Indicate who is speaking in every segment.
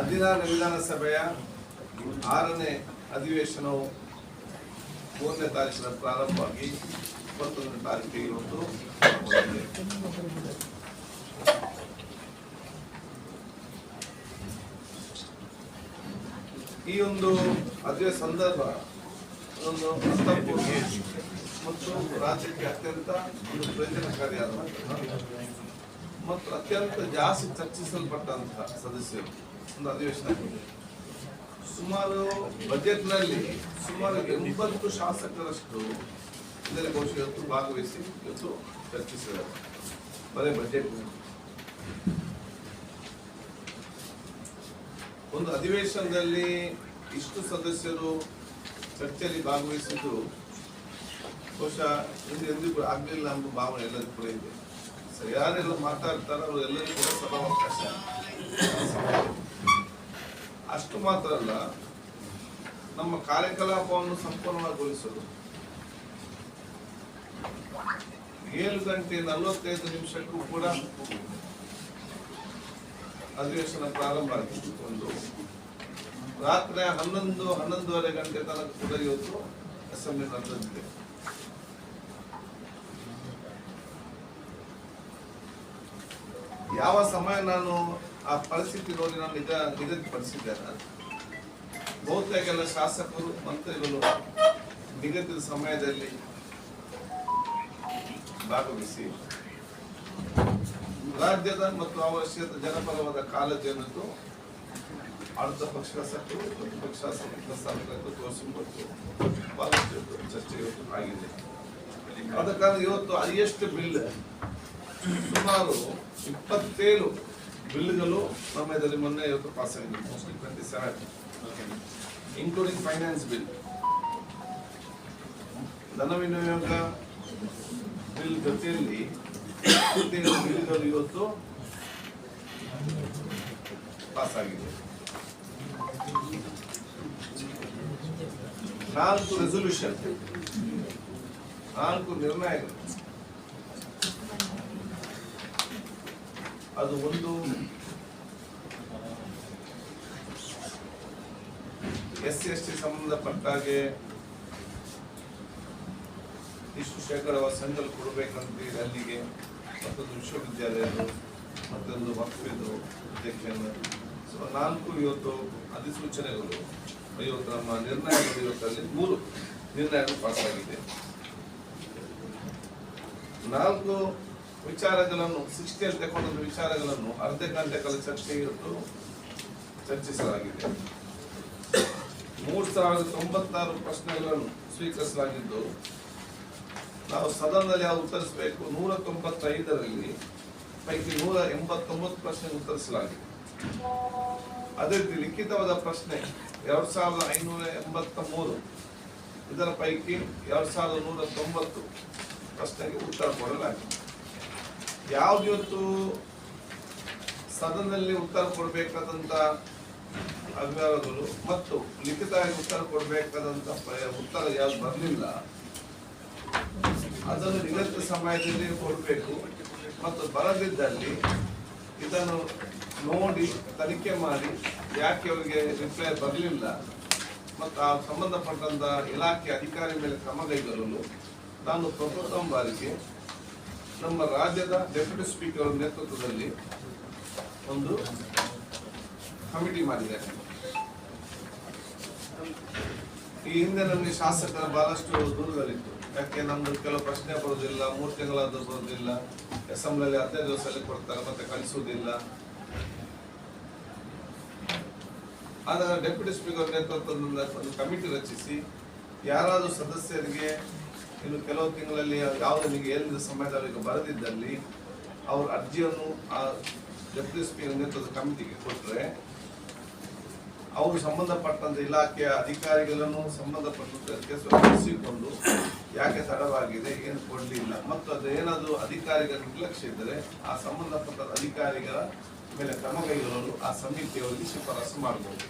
Speaker 1: ಹದಿನಾರು ವಿಧಾನಸಭೆಯ ಆರನೇ ಅಧಿವೇಶನವು ಮೂರನೇ ತಾರೀಕಿನ ಪ್ರಾರಂಭವಾಗಿ ಇಪ್ಪತ್ತೊಂದನೇ ತಾರೀಕಿಗೆ ಒಂದು ಈ ಒಂದು ಅದೇ ಸಂದರ್ಭ ಒಂದು ಅರ್ಥಪೂರ್ಣ ಮತ್ತು ರಾಜ್ಯಕ್ಕೆ ಅತ್ಯಂತ ಒಂದು ಪ್ರಯೋಜನಕಾರಿಯಾದ ಮತ್ತು ಅತ್ಯಂತ ಜಾಸ್ತಿ ಚರ್ಚಿಸಲ್ಪಟ್ಟಂತಹ ಸದಸ್ಯರು. ಒಂದು ಅಧಿವೇಶನ ಸುಮಾರು ಬಜೆಟ್ನಲ್ಲಿ ಸುಮಾರು ಎಂಬತ್ತು ಶಾಸಕರಷ್ಟು ಇದರಲ್ಲಿ ಬಹುಶಃ ಇವತ್ತು ಭಾಗವಹಿಸಿ ಇವತ್ತು ಚರ್ಚಿಸಿದ್ದಾರೆ. ಬರೀ ಬಜೆಟ್ ಒಂದು ಅಧಿವೇಶನದಲ್ಲಿ ಇಷ್ಟು ಸದಸ್ಯರು ಚರ್ಚೆಯಲ್ಲಿ ಭಾಗವಹಿಸಿದ್ದು ಬಹುಶಃ ಇಂದು ಎಂದಿಗೂ ಆಗಲಿಲ್ಲ ಎಂಬ ಭಾವನೆ ಎಲ್ಲರಿಗೂ ಕೂಡ ಇದೆ. ಸೊ ಯಾರೆಲ್ಲ ಮಾತಾಡ್ತಾರೋ ಅವರು ಎಲ್ಲರಿಗೂ ಕೂಡ ಸದಾವಕಾಶ ಅಷ್ಟು ಮಾತ್ರ ಅಲ್ಲ, ನಮ್ಮ ಕಾರ್ಯಕಲಾಪವನ್ನು ಸಂಪೂರ್ಣಗೊಳಿಸಲು ಏಳು ಗಂಟೆ ನಲವತ್ತೈದು ನಿಮಿಷಕ್ಕೂ ಕೂಡ ಅಧಿವೇಶನ ಪ್ರಾರಂಭ ಆಗಿತ್ತು ಒಂದು ರಾತ್ರಿ ಹನ್ನೊಂದು, ಹನ್ನೊಂದುವರೆ ಗಂಟೆ ತನಕ ಕೂಡ ಇವತ್ತು ಅಸೆಂಬ್ಲಿ ನಡೆದಿದೆ. ಯಾವ ಸಮಯ ನಾನು ಆ ಪರಿಸ್ಥಿತಿ ನೋಡಿ ನಾನು ನಿಜ ನಿಗದಿಪಡಿಸಿದ್ದೇನೆ ಬಹುತೇಕ ಎಲ್ಲ ಶಾಸಕರು, ಮಂತ್ರಿಗಳು ನಿಗದಿತ ಸಮಯದಲ್ಲಿ ಭಾಗವಹಿಸಿ ರಾಜ್ಯದ ಮತ್ತು ಅವಶ್ಯಕ ಜನಪರವಾದ ಕಾಳಜಿಯನ್ನು ಆಡಳಿತ ಪಕ್ಷ ಶಾಸಕರು ಪ್ರತಿಪಕ್ಷ ಶಾಸಕರು ತೋರಿಸಿಕೊಟ್ಟು ಬಹಳಷ್ಟು ಚರ್ಚೆ ಇವತ್ತು ಆಗಿದೆ. ಕಾರಣ ಇವತ್ತು ಹೈಯೆಸ್ಟ್ ಬಿಲ್ ಸುಮಾರು ಇಪ್ಪತ್ತೇಳು ಬಿಲ್ಗಳು ಸಮಯದಲ್ಲಿ ಮೊನ್ನೆ ಇವತ್ತು ಪಾಸ್ ಆಗಿದೆ. Mostly twenty seven including finance bill ಧನ ವಿನಿಯೋಗ ಬಿಲ್ ಜೊತೆಯಲ್ಲಿ ಬಿಲ್ಗಳು ಇವತ್ತು ಪಾಸ್ ಆಗಿದೆ. ನಾಲ್ಕು ರೆಸೊಲ್ಯೂಷನ್ ನಾಲ್ಕು ನಿರ್ಣಯಗಳು. ಅದು ಒಂದು ಎಸ್ ಸಿ ಎಸ್ ಟಿ ಸಂಬಂಧಪಟ್ಟ ಹಾಗೆ ಇಷ್ಟು ಶೇಕಡವ ಸಂಘಲ್ ಕೊಡಬೇಕಂತ ಅಲ್ಲಿಗೆ. ಮತ್ತೊಂದು ವಿಶ್ವವಿದ್ಯಾಲಯದ್ದು, ಮತ್ತೊಂದು ವಕ್ಫಿದು ಅಧ್ಯಕ್ಷನ. ಸೊ, ನಾಲ್ಕು ಇವತ್ತು ಅಧಿಸೂಚನೆಗಳು ಇವತ್ತು ನಮ್ಮ ನಿರ್ಣಯಗಳು ಇವತ್ತಲ್ಲಿ ಮೂರು ನಿರ್ಣಯಗಳು ಆಗಿದೆ ನಾಲ್ಕು ವಿಚಾರಗಳನ್ನು ಸಿಕ್ಸ್ಟಿಯಲ್ಲಿ ತಗೊಂಡ ವಿಚಾರಗಳನ್ನು ಅರ್ಧ ಗಂಟೆ ಕಾಲ ಚರ್ಚೆ ಇವತ್ತು ಚರ್ಚಿಸಲಾಗಿದೆ. ಮೂರು ಸಾವಿರದ ತೊಂಬತ್ತಾರು ಪ್ರಶ್ನೆಗಳನ್ನು ಸ್ವೀಕರಿಸಲಾಗಿದ್ದು, ನಾವು ಸದನದಲ್ಲಿ ಯಾವ ಉತ್ತರಿಸಬೇಕು? ನೂರ ತೊಂಬತ್ತೈದರಲ್ಲಿ ಪೈಕಿ ನೂರ ಎಂಬತ್ತೊಂಬತ್ತು ಪ್ರಶ್ನೆ ಉತ್ತರಿಸಲಾಗಿದೆ. ಅದೇ ರೀತಿ ಲಿಖಿತವಾದ ಪ್ರಶ್ನೆ ಎರಡು ಸಾವಿರದ ಐನೂರ ಎಂಬತ್ತ ಮೂರು ಇದರ ಪೈಕಿ ಎರಡ್ ಸಾವಿರದ ನೂರ ತೊಂಬತ್ತು ಪ್ರಶ್ನೆಗೆ ಉತ್ತರ ಕೊಡಲಾಗಿದೆ. ಯಾವ್ದು ಇವತ್ತು ಸದನದಲ್ಲಿ ಉತ್ತರ ಕೊಡಬೇಕಾದಂತ ಅಭಿಪ್ರಾಯಗಳು ಮತ್ತು ಲಿಖಿತವಾಗಿ ಉತ್ತರ ಕೊಡಬೇಕಾದಂತ ಉತ್ತರ ಯಾವ್ದು ಬರಲಿಲ್ಲ. ಅದನ್ನು ನಿಗದಿತ ಸಮಯದಲ್ಲಿ ಕೊಡಬೇಕು. ಮತ್ತು ಬರದಿದ್ದಲ್ಲಿ ಇದನ್ನು ನೋಡಿ ತನಿಖೆ ಮಾಡಿ ಯಾಕೆ ಅವರಿಗೆ ರಿಪ್ಲೈ ಬರಲಿಲ್ಲ. ಮತ್ತು ಆ ಸಂಬಂಧಪಟ್ಟಂತ ಇಲಾಖೆ ಅಧಿಕಾರಿ ಮೇಲೆ ಕ್ರಮ ಕೈಗೊಳ್ಳಲು ನಾನು ಪ್ರಪ್ರಥಮ ಬಾರಿಗೆ ನಮ್ಮ ರಾಜ್ಯದ ಡೆಪ್ಯೂಟಿ ಸ್ಪೀಕರ್ ನೇತೃತ್ವದಲ್ಲಿ ಒಂದು ಕಮಿಟಿ ಮಾಡಿದೆ. ಈ ಹಿಂದೆ ನಮಗೆ ಶಾಸಕರ ಬಹಳಷ್ಟು ದೂರದಲ್ಲಿತ್ತು ಯಾಕೆ ನಮ್ದು ಕೆಲವು ಪ್ರಶ್ನೆ ಬರೋದಿಲ್ಲ ಮೂರು ತಿಂಗಳಾದ್ರೂ ಬರೋದಿಲ್ಲ ಅಸೆಂಬ್ಲಿಯಲ್ಲಿ ಹದಿನೈದು ದಿವಸದಲ್ಲಿ ಕೊಡ್ತಾರೆ, ಮತ್ತೆ ಕಳಿಸೋದಿಲ್ಲ ಆದರೆ ಡೆಪ್ಯೂಟಿ ಸ್ಪೀಕರ್ ನೇತೃತ್ವದಿಂದ ಒಂದು ಕಮಿಟಿ ರಚಿಸಿ, ಯಾರಾದರೂ ಸದಸ್ಯರಿಗೆ ಇನ್ನು ಕೆಲವು ತಿಂಗಳಲ್ಲಿ ಯಾವುದು ನಿಮಗೆ ಹೇಳಿದ ಸಮಯದಲ್ಲಿ ಬರದಿದ್ದಲ್ಲಿ ಅವ್ರ ಅರ್ಜಿಯನ್ನು ಆ ಡೆಪ್ಯೂಟಿ ಸ್ಪೀಕರ್ ನೇತೃತ್ವದ ಕಮಿಟಿಗೆ ಕೊಟ್ಟರೆ ಅವರು ಸಂಬಂಧಪಟ್ಟಂತ ಇಲಾಖೆಯ ಅಧಿಕಾರಿಗಳನ್ನು ಸಂಬಂಧಪಟ್ಟಂತೆ ಸ್ವೀಕರಿಸಿಕೊಂಡು ಯಾಕೆ ತಡವಾಗಿದೆ, ಏನು ಕೊಡಲಿಲ್ಲ ಮತ್ತು ಅದು ಏನಾದರೂ ಅಧಿಕಾರಿಗಳ ನಿರ್ಲಕ್ಷ್ಯ ಇದ್ದರೆ ಆ ಸಂಬಂಧಪಟ್ಟ ಅಧಿಕಾರಿಗಳ ಮೇಲೆ ಕ್ರಮ ಕೈಗೊಳ್ಳಲು ಆ ಸಮಿತಿಯವರಿಗೆ ಶಿಫಾರಸು ಮಾಡಬಹುದು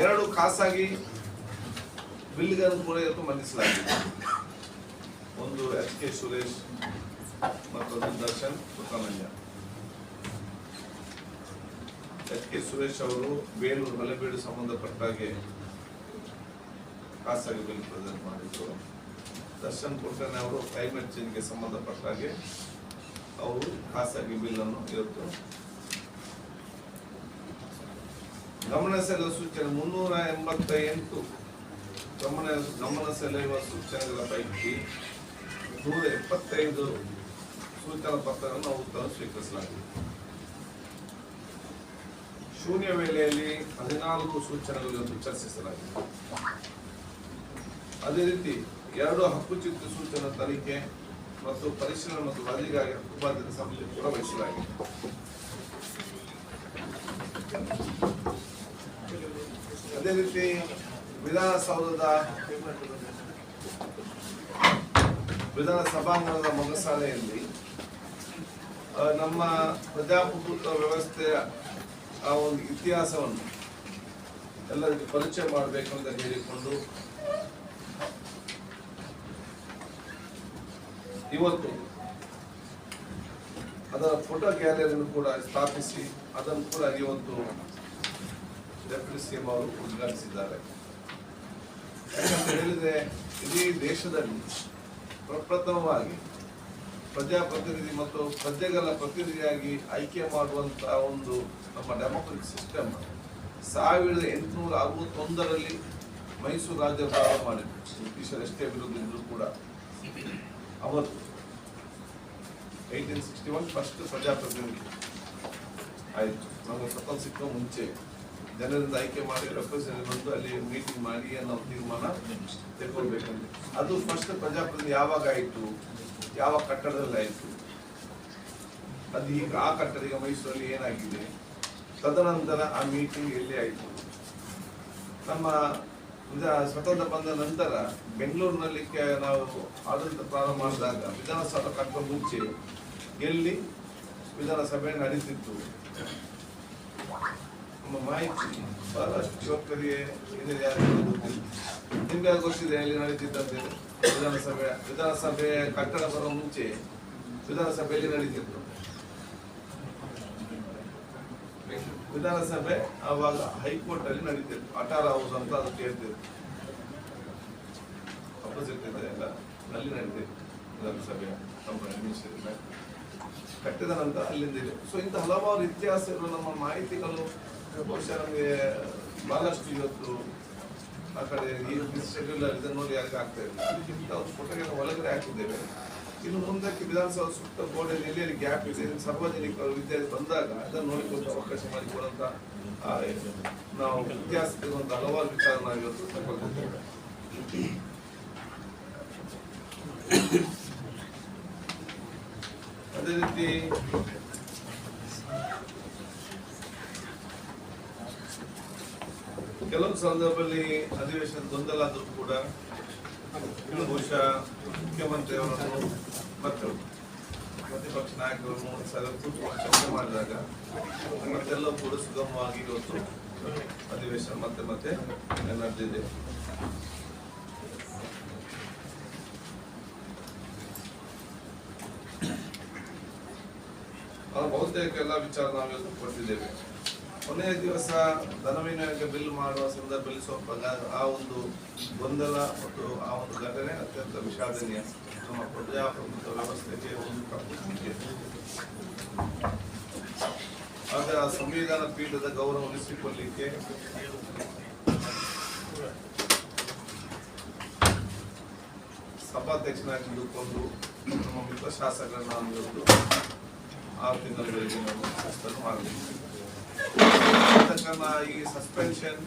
Speaker 1: ಎರಡು ಖಾಸಗಿ ಬಿಲ್ಗಳನ್ನು ಕೂಡ ಇವತ್ತು ಮಂಡಿಸಲಾಗಿದೆ. ಒಂದು ಎಚ್ ಕೆ ಸುರೇಶ್ ಮತ್ತೊಂದು ದರ್ಶನ್ ಸುಬ್ರಹ್ಮಣ್ಯ. ಎಚ್ ಕೆ ಸುರೇಶ್ ಅವರು ಬೇಲೂರು ಮಲೆಬೀಡು ಸಂಬಂಧಪಟ್ಟ ಹಾಗೆ ಖಾಸಗಿ ಬಿಲ್ ಪ್ರೆಸೆಂಟ್ ಮಾಡಿದ್ರು. ದರ್ಶನ್ ಕುಲಕರ್ಣಿ ಅವರು ಕ್ಲೈಮೇಟ್ ಚೇಂಜ್ಗೆ ಸಂಬಂಧಪಟ್ಟ ಹಾಗೆ ಅವರು ಖಾಸಗಿ ಬಿಲ್ ಅನ್ನು ಇವತ್ತು ಗಮನ ಸೆಳೆಯುವ ಸೂಚನೆ ಮುನ್ನೂರ ಎಂಬತ್ತ ಎಂಟು ಗಮನ ಗಮನ ಸೂಚನೆಗಳ ಪೈಕಿ ನೂರ ಎಪ್ಪತ್ತೈದು ಸೂಚನಾ ಪತ್ರಗಳನ್ನು ಉತ್ತರ ಸ್ವೀಕರಿಸಲಾಗಿದೆ. ಶೂನ್ಯ ವೇಳೆಯಲ್ಲಿ ಹದಿನಾಲ್ಕು ಸೂಚನೆಗಳನ್ನು ಚರ್ಚಿಸಲಾಗಿದೆ ಅದೇ ರೀತಿ ಎರಡು ಹಕ್ಕುಚ್ಯುತಿ ಸೂಚನಾ ತನಿಖೆ ಮತ್ತು ಪರಿಶೀಲನೆ ಮತ್ತು ವರದಿಗಾಗಿ ಹಕ್ಕುಬಾಧ್ಯತೆ ಸಮಿತಿ ಕೂಡ ವಹಿಸಲಾಗಿದೆ. ಅದೇ ರೀತಿ ವಿಧಾನಸೌಧದ ವಿಧಾನ ಸಭಾಂಗಣದ ಮೊಗಸಾಲೆಯಲ್ಲಿ ನಮ್ಮ ಪ್ರಜಾಪ್ರಭುತ್ವ ವ್ಯವಸ್ಥೆಯ ಆ ಒಂದು ಇತಿಹಾಸವನ್ನು ಎಲ್ಲರಿಗೂ ಪರಿಚಯ ಮಾಡಬೇಕು ಅಂತ ಹೇಳಿಕೊಂಡು ಇವತ್ತು ಅದರ ಫೋಟೋ ಗ್ಯಾಲರಿಯನ್ನು ಕೂಡ ಸ್ಥಾಪಿಸಿ, ಅದನ್ನು ಕೂಡ ಇವತ್ತು ಡೆಪ್ಯೂಟಿ ಸಿಎಂ ಅವರು ಉದ್ಘಾಟಿಸಿದ್ದಾರೆ. ಯಾಕಂತ ಹೇಳಿದ್ರೆ ಇಡೀ ದೇಶದಲ್ಲಿ ಪ್ರಪ್ರಥಮವಾಗಿ ಪ್ರಜಾಪ್ರತಿನಿಧಿ ಮತ್ತು ಪ್ರಜೆಗಳ ಪ್ರತಿನಿಧಿಯಾಗಿ ಆಯ್ಕೆ ಮಾಡುವಂತಹ ಒಂದು ನಮ್ಮ ಡೆಮೊಕ್ರೆಟಿಕ್ ಸಿಸ್ಟಮ್ ಸಾವಿರದ ಎಂಟುನೂರ ಅರವತ್ತೊಂದರಲ್ಲಿ ಮೈಸೂರು ರಾಜ್ಯ ಪ್ರಾರಂಭ ಮಾಡಿದ್ರು. ಬ್ರಿಟಿಷರ್ ಎಷ್ಟೇ ವಿರುದ್ಧ ಇದ್ರು ಕೂಡ. ಅವತ್ತು ಏಯ್ಟೀನ್ ಸಿಕ್ಸ್ಟಿ ಒನ್ ಫಸ್ಟ್ ಪ್ರಜಾಪ್ರತಿನಿಧಿ ಆಯ್ತು. ನಮಗೆ ಸ್ವತಂತ್ರ ಸಿಕ್ಕ ಮುಂಚೆ. ಜನರಿಂದ ಆಯ್ಕೆ ಮಾಡಿ ರೆಪ್ರೆಸೆಂಟ್ ಬಂದು ಅಲ್ಲಿ ಮೀಟಿಂಗ್ ಮಾಡಿ ನಾವು ತೀರ್ಮಾನ ತೆಗೊಳ್ಬೇಕಂತ ಅದು ಫಸ್ಟ್ ಪ್ರಜಾಪ್ರತಿನಿಧಿ ಯಾವಾಗ ಆಯಿತು? ಯಾವ ಕಟ್ಟಡದಲ್ಲಿ ಆಯಿತು? ಅದು ಈಗ ಆ ಕಟ್ಟಡ, ಈಗ ಮೈಸೂರಲ್ಲಿ ಏನಾಗಿದೆ? ತದನಂತರ ಆ ಮೀಟಿಂಗ್ ಎಲ್ಲಿ ಆಯಿತು? ನಮ್ಮ ಸ್ವತಂತ್ರ ಬಂದ ನಂತರ ಬೆಂಗಳೂರಿನಲ್ಲಿ ನಾವು ಆಡಳಿತ ಪ್ರಾರಂಭ ಮಾಡಿದಾಗ ವಿಧಾನಸಭೆ ಕಟ್ಟುವ ಮುಂಚೆ ಎಲ್ಲಿ ವಿಧಾನಸಭೆ ನಡೀತಿತ್ತು? ನಮ್ಮ ಮಾಹಿತಿ ಬಹಳಷ್ಟು ಯುವಕರಿಗೆ ಇದೆ ಯಾರಿಗೂ ಗೊತ್ತಿಲ್ಲ. ನಿಮ್ಗೆ ಯಾರು ಗೊತ್ತಿದೆ? ಅಲ್ಲಿ ನಡೀತಿದ್ದಂತೆ ವಿಧಾನಸಭೆ ವಿಧಾನಸಭೆ ಕಟ್ಟಡ ಬರೋ ಮುಂಚೆ ವಿಧಾನಸಭೆಯಲ್ಲಿ ನಡೀತಿತ್ತು. ವಿಧಾನಸಭೆ ಆವಾಗ ಹೈಕೋರ್ಟ್ ಅಲ್ಲಿ ನಡೀತಿತ್ತು. ಅಟಾರ ಹೌಸ್ ಅಂತ ಅದಕ್ಕೆ ಹೇಳ್ತಿದ್ರು. ಅಪೋಸಿಟ್ ಇದೆ ಅಲ್ಲಿ ನಡೀತಿತ್ತು ವಿಧಾನಸಭೆ ಕಟ್ಟಿದ ನಂತರ ಅಲ್ಲಿಂದ ಇದೆ. ಸೊ ಇಂಥ ಹಲವಾರು ಇತಿಹಾಸಗಳು, ನಮ್ಮ ಮಾಹಿತಿಗಳು ಬಹುಶಃ ನಮಗೆ ಬಹಳಷ್ಟು ಇವತ್ತು ಆ ಕಡೆ ಈ ಶೆಡ್ಯೂಲ್ ಇದನ್ನು ನೋಡಿ ಯಾಕೆ ಆಗ್ತಾ ಇಲ್ಲ. ಒಳಗಡೆ ಹಾಕಿದ್ದೇವೆ. ಇನ್ನು ಮುಂದಕ್ಕೆ ವಿಧಾನಸಭಾ ಸುತ್ತ ಗೋಡೆಯಲ್ಲಿ ಎಲ್ಲಿ ಎಲ್ಲಿ ಗ್ಯಾಪ್ ಇದೆ ಸಾರ್ವಜನಿಕರು ವಿದ್ಯಾರ್ಥಿ ಬಂದಾಗ ಅದನ್ನು ನೋಡಿಕೊಂಡು ಅವಕಾಶ ಮಾಡಿಕೊಡುವಂತ ನಾವು ಇತಿಹಾಸದ ಒಂದು ಹಲವಾರು ವಿಚಾರ ನಾವು ಇವತ್ತು ತಗೊಳ್ತಿದ್ದೇವೆ ಅದೇ ರೀತಿ ಕೆಲವು ಸಂದರ್ಭದಲ್ಲಿ ಅಧಿವೇಶನ ಗೊಂದಲ ಆದರೂ ಕೂಡ ಬಹುಶಃ ಮುಖ್ಯಮಂತ್ರಿ ಅವರನ್ನು ಮತ್ತು ಪ್ರತಿಪಕ್ಷ ನಾಯಕರನ್ನು ಕೂತ್ಕೊಂಡು ಚರ್ಚೆ ಮಾಡಿದಾಗ ಮತ್ತೆಲ್ಲ ಕೂಡ ಸುಗಮವಾಗಿ ಇವತ್ತು ಅಧಿವೇಶನ ಮತ್ತೆ ಮತ್ತೆ ನಡೆದಿದೆ. ಬಹುತೇಕ ಎಲ್ಲ ವಿಚಾರ ನಾವು ಕೊಟ್ಟಿದ್ದೇವೆ. ಕೊನೆಯ ದಿವಸ ಧನವಿನಿಯೋಗ ಬಿಲ್ ಮಾಡುವ ಸಂದರ್ಭದಲ್ಲಿ ಸ್ವಲ್ಪ ಆ ಒಂದು ಗೊಂದಲ ಮತ್ತು ಆ ಒಂದು ಘಟನೆ ಅತ್ಯಂತ ವಿಷಾದನೀಯ. ನಮ್ಮ ಪ್ರಜಾಪ್ರಭುತ್ವ ವ್ಯವಸ್ಥೆಗೆ ಒಂದು ಆಗ ಸಂವಿಧಾನ ಪೀಠದ ಗೌರವ ಉಳಿಸಿಕೊಳ್ಳಲಿಕ್ಕೆ ಸಭಾಧ್ಯಕ್ಷನಾಗಿ ಹಿಡಿದುಕೊಂಡು ನಮ್ಮ ಮಿತ್ರ ಶಾಸಕರನ್ನು ನಾನು ಆರು ತಿಂಗಳವರೆಗೆ ನಾವು ಸಸ್ಪೆಂಡ್ ಕಾರಣ ಈ ಸಸ್ಪೆನ್ಷನ್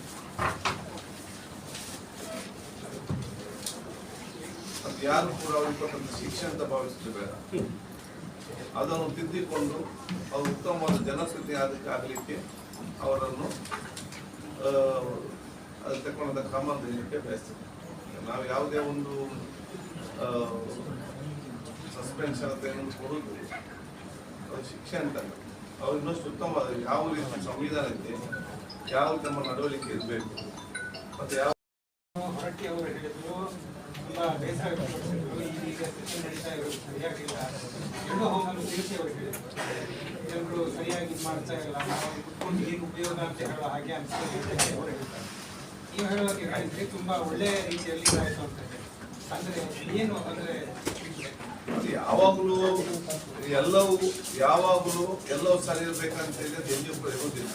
Speaker 1: ಅದು ಯಾರು ಕೂಡ ಅವ್ರಿಗೆ ಕೊಟ್ಟಂತ ಶಿಕ್ಷೆ ಅಂತ ಭಾವಿಸಿದ್ರೆ ಬೇಡ. ಅದನ್ನು ತಿದ್ದಿಕೊಂಡು ಅವರು ಉತ್ತಮವಾದ ಜನಸ್ಥಿತಿ ಅದಕ್ಕೆ ಆಗಲಿಕ್ಕೆ ಅವರನ್ನು ಅದು ತಗೊಂಡಂತ ಕ್ರಮ ತೆಗೆಯಲಿಕ್ಕೆ ಬಯಸ್ತೇವೆ ನಾವು ಯಾವುದೇ ಒಂದು ಸಸ್ಪೆನ್ಷನ್ ಅಂತ ಏನೊಂದು ಕೊಡುವುದು ಅದು ಶಿಕ್ಷೆ ಅಂತಲ್ಲ. ಅವ್ರು ಇನ್ನಷ್ಟು ಉತ್ತಮವಾದ ಯಾವ ರೀತಿ ಸಂವಿಧಾನಕ್ಕೆ ಯಾವ ನಮ್ಮ ನಡವಳಿಕೆ ಇರಬೇಕು? ಮತ್ತೆ ಯಾವ
Speaker 2: ಹೊರಟಿ ಅವರು ಹೇಳಿದ್ರು ತುಂಬಾ ಬೇಸರ ವ್ಯಕ್ತಪಡಿಸಿದ್ರು ನಡೀತಾ ಇರೋದು ಸರಿಯಾಗಿಲ್ಲ. ಎರಡು ಹೋಗಲು ತಿಳಿಸಿ ಅವರು ಹೇಳಿದರು. ಜನರು ಸರಿಯಾಗಿ ಮಾಡ್ತಾ ಇಲ್ಲ ನಾವು ಕುತ್ಕೊಂಡು ಹೇಗೆ ಉಪಯೋಗ ಅಂತ ಹೇಳೋ ಹಾಗೆ ಅಂತ ಅವರು ಹೇಳ್ತಾರೆ ನೀವು ಹೇಳೋಕೆ ಹೇಳಿದ್ರೆ ತುಂಬಾ ಒಳ್ಳೆಯ ರೀತಿಯಲ್ಲಿ ಆಯಿತು ಅಂತ ಅಂದ್ರೆ ಏನು ಅಂದ್ರೆ
Speaker 1: ಯಾವಾಗಲೂ ಎಲ್ಲವೂ ಯಾವಾಗಲೂ ಎಲ್ಲವೂ ಸರಿ ಇರಬೇಕಂತ ಹೇಳಿ ಅದು ಎಲ್ಲಿ ಕೂಡ ಇರುವುದಿಲ್ಲ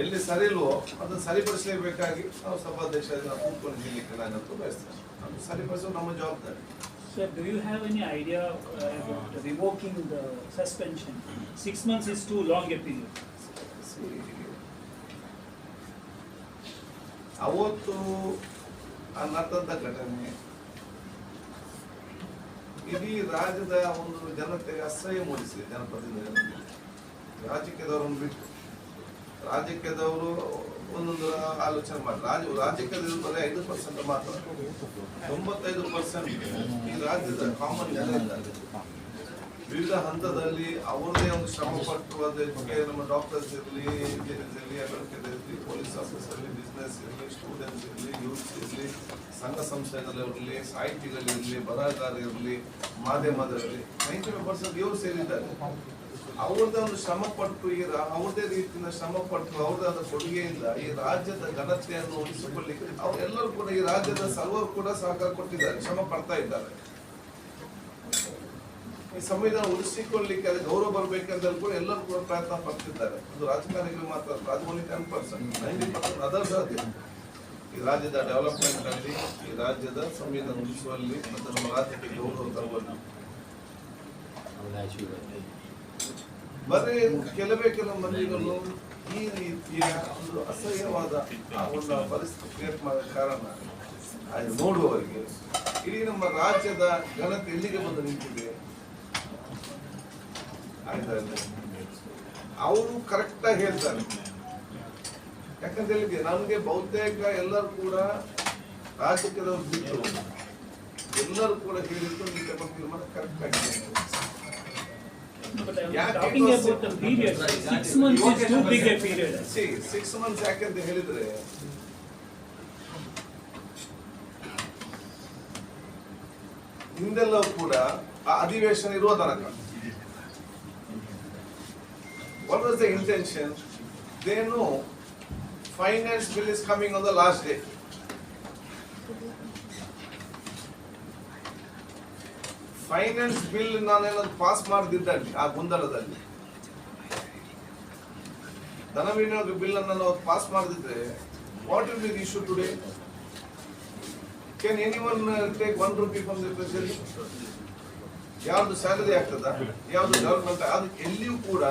Speaker 1: ಎಲ್ಲಿ ಸರಿ ಇಲ್ವೋ ಅದನ್ನು ಸರಿಪಡಿಸಲೇಬೇಕಾಗಿ ನಾವು ಸಭಾಧ್ಯಕ್ಷ ನಾವು ಕೂತ್ಕೊಂಡು ಹೇಳಲಿಕ್ಕೆ ನಾನಂತೂ ಬಯಸ್ತೇನೆ ಅದು ಸರಿಪಡಿಸೋದು ನಮ್ಮ ಜವಾಬ್ದಾರಿ.
Speaker 3: Sir, do you have any idea uh, about revoking the suspension? Six months is too long a period.
Speaker 1: ಅವತ್ತು ನಡೆದಂತ ಘಟನೆ. ಇಡೀ ರಾಜ್ಯದ ಒಂದು ಜನತೆಗೆ ಅಸಹ್ಯ ಮೂಡಿಸಿದೆ ಜನಪ್ರತಿನಿಧಿಗಳನ್ನು. ರಾಜಕೀಯದವರನ್ನು ಬಿಟ್ಟು. ರಾಜಕೀಯದವರು ಒಂದೊಂದು ಆಲೋಚನೆ ಮಾಡಿ ರಾಜ ರಾಜಕೀಯದಲ್ಲಿ ಬರೀ ಐದು ಪರ್ಸೆಂಟ್ ಮಾತ್ರ. ತೊಂಬತ್ತೈದು ಪರ್ಸೆಂಟ್ ಈ ರಾಜ್ಯದ ಕಾಮನ್ ಜನ ವಿವಿಧ ಹಂತದಲ್ಲಿ ಅವರದೇ ಒಂದು ಶ್ರಮ ಪಟ್ಟು ಅದಕ್ಕೆ ನಮ್ಮ ಡಾಕ್ಟರ್ಸ್ ಇರಲಿ ಇಂಜಿನಿಯರ್ಸ್ ಇರಲಿ ಅಡ್ವೊಕೇಟ್ ಇರಲಿ ಪೊಲೀಸ್ ಆಫೀಸರ್ ಇರಲಿ ಬಿಸ್ನೆಸ್ ಇರಲಿ ಸ್ಟೂಡೆಂಟ್ಸ್ ಇರಲಿ ಯೂತ್ಸ್ ಇರಲಿ, ಸಂಘ ಸಂಸ್ಥೆಗಳಿರಲಿ ಸಾಹಿತಿಗಳಿರಲಿ ಬರಹಗಾರ ಇರಲಿ ಮಾಧ್ಯಮದಲ್ಲಿ ನೈಂಟಿ ಪರ್ಸೆಂಟ್ ಇವರು ಸೇರಿದ್ದಾರೆ. ಅವ್ರದ್ದೇ ಒಂದು ಶ್ರಮ ಪಟ್ಟು ಈ ಅವ್ರದೇ ರೀತಿಯಿಂದ ಶ್ರಮ ಪಟ್ಟು ಅವ್ರದಾದ ಕೊಡುಗೆಯಿಂದ ಈ ರಾಜ್ಯದ ಘನತೆಯನ್ನು ಉಳಿಸಿಕೊಳ್ಳಿಕ್ಕೆ ಅವರೆಲ್ಲರೂ ಕೂಡ ಈ ರಾಜ್ಯದ ಸರ್ವರು ಕೂಡ ಸಹಕಾರ ಕೊಟ್ಟಿದ್ದಾರೆ, ಶ್ರಮ ಪಡ್ತಾ ಇದ್ದಾರೆ. ಈ ಸಂವಿಧಾನ ಉಳಿಸಿಕೊಳ್ಳಿಕ್ಕೆ ಅದಕ್ಕೆ ಗೌರವ ಬರಬೇಕಂತಲ್ಲಿ ಕೂಡ ಎಲ್ಲರೂ ಕೂಡ ಪ್ರಯತ್ನ ಪಡ್ತಿದ್ದಾರೆ. ಅದು ರಾಜಕಾರಣಿಗಳು ಮಾತ್ರ ಅದು ಟೆನ್ ಪರ್ಸೆಂಟ್ ನೈಂಟಿ ಪರ್ಸೆಂಟ್ ಈ ರಾಜ್ಯದ ಡೆವಲಪ್ಮೆಂಟ್ ಅಲ್ಲಿ, ಈ ರಾಜ್ಯದ ಸಂವಿಧಾನ ಉಳಿಸುವಲ್ಲಿ ಮತ್ತು ನಮ್ಮ ರಾಜ್ಯಕ್ಕೆ ಗೌರವ ತರುವಲ್ಲಿ. ಬರೀ ಕೆಲವೇ ಕೆಲವು ಮಂದಿಗಳು ಈ ರೀತಿಯ ಒಂದು ಅಸಹ್ಯವಾದ ಒಂದು ಪರಿಸ್ಥಿತಿ ಕ್ರಿಯೇಟ್ ಮಾಡಿದ ಕಾರಣ ಅದು ನೋಡುವವರಿಗೆ ಇಡೀ ನಮ್ಮ ರಾಜ್ಯದ ಘನತೆ ಎಲ್ಲಿಗೆ ಬಂದು ನಿಂತಿದೆ? ಆಯ್ತಾ ಅವರು ಕರೆಕ್ಟ್ ಆಗಿ ಹೇಳ್ತಾರೆ. ಯಾಕಂತ ಹೇಳಿದ್ರೆ ನಮ್ಗೆ ಬಹುತೇಕ ಎಲ್ಲರೂ ಕೂಡ ರಾಜಕೀಯದವ್ರು ಬಿಟ್ಟು ಎಲ್ಲರೂ ಕೂಡ ಹೇಳಿದ್ದು ಈ ತೀರ್ಮಾನ ಕರೆಕ್ಟ್ ಆಗಿದೆ
Speaker 3: But I'm
Speaker 1: Yeah,
Speaker 3: talking about the period. Six months is too big a period.
Speaker 1: ಸಿ ಸಿಕ್ಸ್ ಮಂತ್ಸ್ ಯಾಕೆಂತ ಹೇಳಿದ್ರೆ ಹಿಂದೆಲ್ಲವೂ ಕೂಡ ಆ ಅಧಿವೇಶನ ಇರುವ ತನಕ what was the intention they know finance bill is coming on the last day finance bill ನಾನೇನಾದ್ರು pass ಮಾಡದಿದ್ದಲ್ಲಿ, ಆ ಗೊಂದಲದಲ್ಲಿ. ಧನ ವಿನಿಯೋಗ ಬಿಲ್ ಅನ್ನು ಪಾಸ್ ಮಾಡದಿದ್ರೆ what will be issue today can any one take one rupee from the treasury ಯಾವ್ದು salary ಆಗ್ತದ? ಯಾವ್ದು ಗವರ್ಮೆಂಟ್ ಅದು ಎಲ್ಲಿಯೂ ಕೂಡ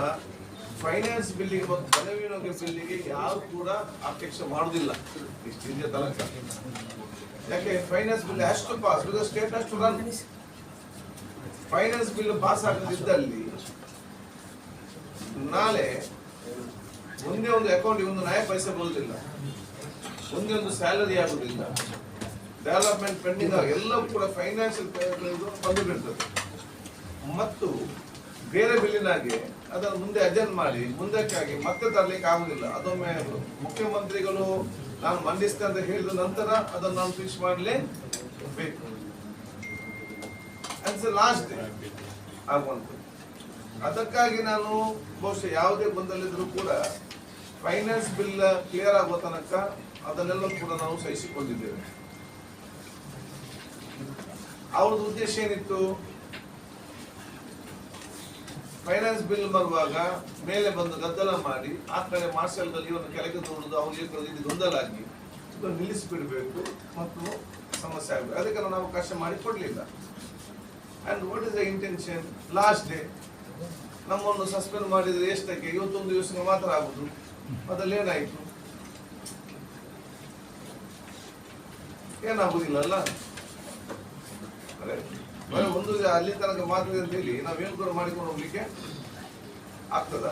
Speaker 1: ಫೈನಾನ್ಸ್ ಬಿಲ್ಲಿಗೆ ಮತ್ತು ಧನ ವಿನಿಯೋಗ ಬಿಲ್ಲಿಗೆ ಯಾರು ಕೂಡ ಅಪೇಕ್ಷೆ ಮಾಡೋದಿಲ್ಲ. ಇಷ್ಟು ಹಿಂದೆ ತನಕ ಯಾಕೆ? Finance bill has to pass because state ಅಷ್ಟು to run finance bill pass ಆಗದಿದ್ದಲ್ಲಿ ನಾಳೆ ಒಂದೇ ಒಂದು ಅಕೌಂಟ್ ಒಂದು ನ್ಯಾಯ ಪೈಸೆ ಬರುವುದಿಲ್ಲ. ಒಂದೇ ಒಂದು ಸ್ಯಾಲರಿ ಆಗುದಿಲ್ಲ ಡೆವಲಪ್ಮೆಂಟ್ ಪೆಂಡಿಂಗ್ ಎಲ್ಲವೂ ಕೂಡ ಫೈನಾನ್ಷಿಯಲ್ ಬಂದು ಬಿಡ್ತದೆ. ಮತ್ತು ಬೇರೆ ಬಿಲ್ಲಿನಾಗೆ ಅದನ್ನು ಮುಂದೆ ಅಜೆಂಡ್ ಮಾಡಿ ಮುಂದಕ್ಕಾಗಿ ಮತ್ತೆ ತರಲಿಕ್ಕೆ ಆಗುದಿಲ್ಲ ಅದೊಮ್ಮೆ ಮುಖ್ಯಮಂತ್ರಿಗಳು ನಾನು ಮಂಡಿಸ್ತೇನೆ ಅಂತ ಹೇಳಿದ ನಂತರ ಅದನ್ನು ನಾನು ಫಿಕ್ಸ್ ಮಾಡಲೇ ಬೇಕು ಲಾಸ್ಟ್ ಡೇ ಆಗುವಂಥದ್ದು ಅದಕ್ಕಾಗಿ ನಾನು ಬಹುಶಃ ಯಾವುದೇ ಬಂದಲ್ಲಿದ್ರೂ ಕೂಡ ಫೈನಾನ್ಸ್ ಬಿಲ್ ಕ್ಲಿಯರ್ ಆಗುವ ತನಕ ಅದನ್ನೆಲ್ಲ ಕೂಡ ನಾವು ಸಹಿಸಿಕೊಂಡಿದ್ದೇವೆ. ಅವ್ರದ್ದು ಉದ್ದೇಶ ಏನಿತ್ತು? ಫೈನಾನ್ಸ್ ಬಿಲ್ ಬರುವಾಗ ಮೇಲೆ ಬಂದು ಗದ್ದಲ ಮಾಡಿ, ಆ ಕಡೆ ಮಾರ್ಷಲ್ಗಳು ಇವನು ಕೆಳಗೆ ನೋಡುದು ಅವ್ರಿಗೆ ಗೊಂದಲ ಆಗಿ ನಿಲ್ಲಿಸಿಬಿಡಬೇಕು ಮತ್ತು ಸಮಸ್ಯೆ ಆಗಬೇಕು. ಅದಕ್ಕೆ ನಾವು ಅವಕಾಶ ಮಾಡಿ ಕೊಡಲಿಲ್ಲ and what is the intention last day ನಮ್ಮನ್ನು ಸಸ್ಪೆಂಡ್ ಮಾಡಿದ್ರೆ ಎಷ್ಟಕ್ಕೆ ಇವತ್ತೊಂದು ದಿವಸಕ್ಕೆ ಮಾತ್ರ ಆಗುದು. ಅದ್ರಲ್ಲಿ ಏನಾಯ್ತು? ಏನಾಗುದಿಲ್ಲ ಅಲ್ಲ ಒಂದು ಅಲ್ಲಿ ತನಕ ಮಾತ್ರ ಅಂತ ಹೇಳಿ ನಾವೇನು ಕೂಡ ಮಾಡಿಕೊಂಡು ಹೋಗ್ಲಿಕ್ಕೆ ಆಗ್ತದ?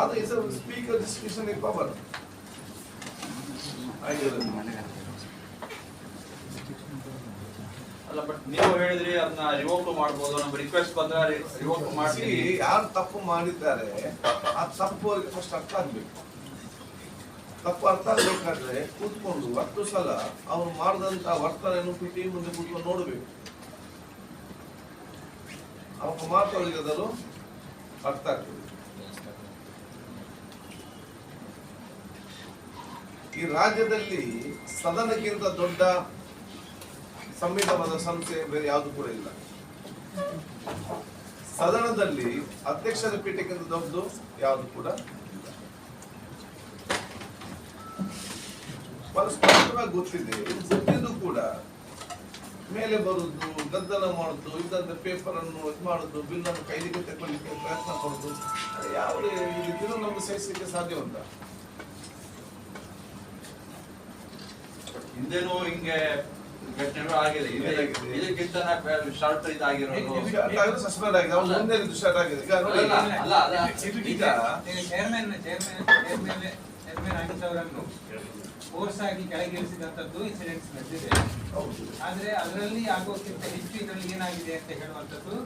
Speaker 1: ಅದು ಇಸ್ ಸ್ಪೀಕರ್ ಡಿಸ್ಕಷನ್ ಪವರ್
Speaker 4: ಅಲ್ಲ ಬಟ್ ನೀವು ಹೇಳಿದ್ರಿ ಅದನ್ನ ರಿವೋಕ್ ಮಾಡ್ಬೋದು ನಮ್ಮ ರಿಕ್ವೆಸ್ಟ್ ಬಂದ್ರೆ ರಿವೋಕ್ ಮಾಡಿ
Speaker 1: ಯಾರು ತಪ್ಪು ಮಾಡಿದ್ದಾರೆ ಆ ತಪ್ಪು ಅವ್ರಿಗೆ ಫಸ್ಟ್ ಅರ್ಥ ಆಗ್ಬೇಕು. ತಪ್ಪು ಅರ್ಥ ಆಗ್ಬೇಕಾದ್ರೆ ಕೂತ್ಕೊಂಡು ಹತ್ತು ಸಲ ಅವ್ರು ಮಾಡಿದಂತ ವರ್ತನೆಯನ್ನು ಪಿಟಿ ಮುಂದೆ ಕೂತ್ಕೊಂಡು ನೋಡಬೇಕು. ಅವಾಗ ಮಾತ್ರ ಅವರಿಗೆ ಅದನ್ನು ಅರ್ಥ ಆಗ್ತದೆ. ಈ ರಾಜ್ಯದಲ್ಲಿ ಸದನಕ್ಕಿಂತ ದೊಡ್ಡ ಸಂವಿಧಾನದ ಸಂಸ್ಥೆ ಬೇರೆ ಯಾವುದು ಕೂಡ ಇಲ್ಲ. ಸದನದಲ್ಲಿ ಅಧ್ಯಕ್ಷರ ಪೀಠಕ್ಕಿಂತ ದೊಡ್ಡದು ಯಾವುದು ಕೂಡ ಬಹಳ ಸ್ಪಷ್ಟವಾಗಿ ಗೊತ್ತಿದೆ ಗೊತ್ತಿದ್ದು ಕೂಡ ಮೇಲೆ ಬರುದು, ಗದ್ದಲ ಮಾಡುದು ಇದ್ದಂತ ಪೇಪರ್ ಅನ್ನು ಇದು ಮಾಡುದು ಬಿಲ್ ಅನ್ನು ಕೈಲಿಗೆ ತಗೊಳ್ಳಿಕ್ಕೆ ಪ್ರಯತ್ನ ಪಡುದು ಯಾವುದೇ ಯಾವ ರೀತಿಯೂ ನಮ್ಗೆ ಸಹಿಸಲಿಕ್ಕೆ ಸಾಧ್ಯ ಉಂಟ?
Speaker 4: ಹಿಂದೇನೋ ಹಿಂಗೆ ಘಟನೆಗಳು ಆಗಿದೆ? ಇದಕ್ಕಿಂತ ಶಾರ್ಟ್ ಇದಾಗಿರೋದು.
Speaker 1: ಸಸ್ಪೆಂಡ್ ಆಗಿದೆ ಮುಂದೆ ಆಗಿದೆ. ಈಗ.
Speaker 2: ಚೇರ್ಮನ್ ಚೇರ್ಮನ್ ಚೇರ್ಮನ್ ಚೇರ್ಮನ್ ಆಗಿದ್ದವರನ್ನು ಫೋರ್ಸ್ ಆಗಿ ಇನ್ಸಿಡೆಂಟ್ಸ್ ನಡೆದಿದೆ. ಆದ್ರೆ ಅದರಲ್ಲಿ ಆಗೋಕ್ಕಿಂತ ಹೆಚ್ಚು ಇದರಲ್ಲಿ ಏನಾಗಿದೆ ಅಂತ ಹೇಳುವಂಥದ್ದು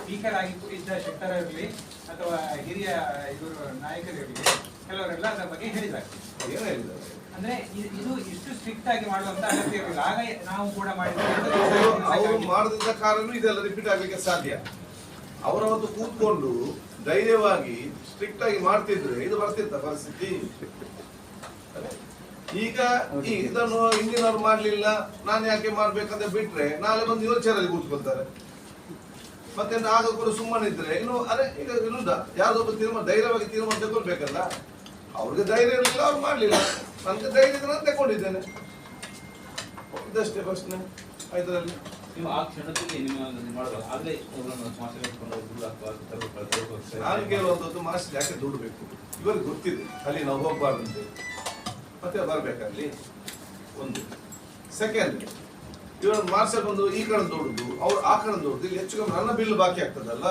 Speaker 2: ಸ್ಪೀಕರ್ ಆಗಿ ಇದ್ದ ಶೆಟ್ಟರ್ ಇರಲಿ ಅಥವಾ ಹಿರಿಯ ಇವರು ನಾಯಕರಿರಲಿ ಕೆಲವರೆಲ್ಲ ಅದರ ಬಗ್ಗೆ ಹೇಳಿದ್ದಾರೆ.
Speaker 1: ಏನು ಹೇಳಿದ್ದಾರೆ.
Speaker 2: ಅಂದ್ರೆ ಇದು ಇಷ್ಟು ಸ್ಟ್ರಿಕ್ಟ್ ಆಗಿ ಮಾಡುವಂತ ಅಗತ್ಯ ಇರಲಿಲ್ಲ ಆಗ ನಾವು ಕೂಡ
Speaker 1: ಅವರು ಅವರು ಮಾಡದಿದ್ದ ಕಾರಣ ಇದೆಲ್ಲ ರಿಪೀಟ್ ಆಗ್ಲಿಕ್ಕೆ ಸಾಧ್ಯ. ಅವರವತ್ತು ಕೂತ್ಕೊಂಡು ಧೈರ್ಯವಾಗಿ ಸ್ಟ್ರಿಕ್ಟ್ ಆಗಿ ಮಾಡ್ತಿದ್ರೆ ಇದು ಬರ್ತಿತ್ತ ಪರಿಸ್ಥಿತಿ. ಈಗ ಈ ಇದನ್ನು ಹಿಂದಿನವ್ರು ಮಾಡ್ಲಿಲ್ಲ ನಾನು ಯಾಕೆ ಮಾಡ್ಬೇಕಂತ ಬಿಟ್ರೆ ನಾಳೆ ಬಂದು ಯೋಚನೆಯಲ್ಲಿ ಚೇರಲ್ಲಿ ಕೂತ್ಕೊಳ್ತಾರೆ. ಮತ್ತೆ ಆಗ ಕೂಡ ಸುಮ್ಮನೆ ಇದ್ರೆ ಇನ್ನು ಅದೇ ಈಗ ವಿರುದ್ಧ. ಯಾರದೊಬ್ಬ ತೀರ್ಮಾನ ಧೈರ್ಯವಾಗಿ ತೀರ್ಮಾನ ತಗೊಳ್ಬೇಕಲ್ಲ ಅವ್ರಿಗೆ ಧೈರ್ಯ ಇರಲಿಲ್ಲ ಅವ್ರು ಮಾಡಲಿಲ್ಲ. ನನಗೆ ಧೈರ್ಯ ಇದ್ರೆ ನಾನು ತಗೊಂಡಿದ್ದೇನೆ ಇದಷ್ಟೇ ಪ್ರಶ್ನೆ. ಇದರಲ್ಲಿ
Speaker 5: ನೀವು ಆ ಕ್ಷಣದಲ್ಲಿ ನಿಮ್ಮ ಆಗಲೇ ಅವರನ್ನು
Speaker 1: ನಾನು ಕೇಳುವಂಥದ್ದು ಮಾಸ್ಟರ್ ಯಾಕೆ ದುಡ್ಬೇಕು ಇವರಿಗೆ ಗೊತ್ತಿದೆ. ಅಲ್ಲಿ ನಾವು ಹೋಗ್ಬಾರ್ದಂತೆ. ಮತ್ತೆ ಬರಬೇಕಲ್ಲಿ? ಒಂದು. ಸೆಕೆಂಡ್ ಇವರ ಮಾಸ್ಟರ್ ಬಂದು ಈ ಕಡೆ ದೊಡ್ಡದು ಅವ್ರು ಆ ಕಡೆ ದೊಡ್ಡದು ಇಲ್ಲಿ ಹೆಚ್ಚು ಕಮ್ಮಿ ನನ್ನ ಬಿಲ್ ಬಾಕಿ ಆಗ್ತದಲ್ಲ?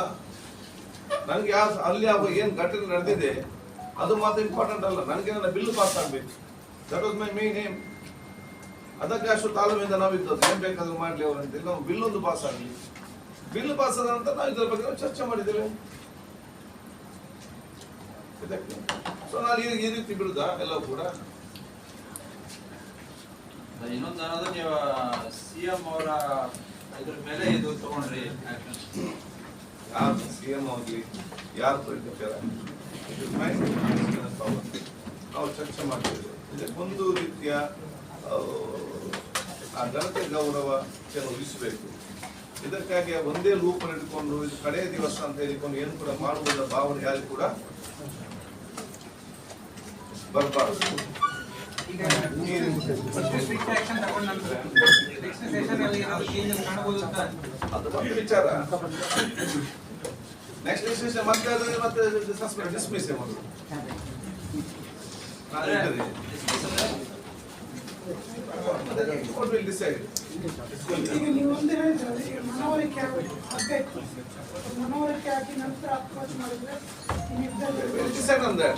Speaker 1: ನನಗೆ ಯಾವ ಅಲ್ಲಿ ಯಾವ ಏನು ಘಟನೆ ನಡೆದಿದೆ ಅದು ಮಾತ್ರ ಇಂಪಾರ್ಟೆಂಟ್ ಅಲ್ಲ. ನನಗೆ ನನ್ನ ಬಿಲ್ ಪಾಸ್ ಆಗ್ಬೇಕು. That was my main aim ಅದಕ್ಕೆ ಅಷ್ಟು ತಾಳ್ಮೆಯಿಂದ ನಾವು ಇದ್ದದ್ದು. ಏನ್ ಬೇಕಾದ್ರೂ ಮಾಡಲಿ ಅವರು ಅಂತೇಳಿ ನಾವು ಬಿಲ್ ಒಂದು ಪಾಸ್ ಆಗಲಿ. ಬಿಲ್ ಪಾಸ್ ಆದ ನಂತರ ನಾವು ಇದರ ಬಗ್ಗೆ ಚರ್ಚೆ ಮಾಡಿದ್ದೇವೆ. ಸೊ ನಾನು ಈ ಈ ರೀತಿ ಬಿಡುದ? ಎಲ್ಲವೂ ಕೂಡ?
Speaker 4: ಇನ್ನೊಂದು ಅನ್ನೋದು ನೀವು ಸಿಎಂ ಅವರ ಇದ್ರ ಮೇಲೆ ಇದು ತಗೊಂಡ್ರಿ ಆಕ್ಷನ್
Speaker 1: ಯಾರು ಸಿ ಎಂ ಆಗಲಿ ಯಾರು ಪ್ರತಿಪಕ್ಷ ನಾವು ಚರ್ಚೆ ಒಂದು ರೀತಿಯ ಆ, ಘನತೆ ಗೌರವ ಉಳಿಸಬೇಕು ಇದಕ್ಕಾಗಿ ಒಂದೇ ರೂಪ ಇಟ್ಕೊಂಡು ಇದು ಕಡೆಯ ದಿವಸ ಅಂತ ಹೇಳಿಕೊಂಡು ಏನು ಕೂಡ ಮಾಡುವುದ ಭಾವನೆ ಯಾರು ಕೂಡ ಬರಬಾರದು. ಅದು ಒಂದು ವಿಚಾರ. ನೆಕ್ಸ್ಟ್ ಡಿಸ್ಮಿಸ್ ಮತ್ತೆ ಅದು ಮತ್ತೆ ಸಸ್ಪೆಂಡ್ ಡಿಸ್ಮಿಸ್ decide?
Speaker 6: ಈಗ ನೀವು ಒಂದು ಹೇಳಿದ್ರೆ ಮನವರಿಕೆ ಆಗಬೇಕು ಆಗ್ಬೇಕು ಮನವರಿಕೆ ಆಗಿ ನಂತರ ಅಪ್ರೋಚ್ ಮಾಡಿದ್ರೆ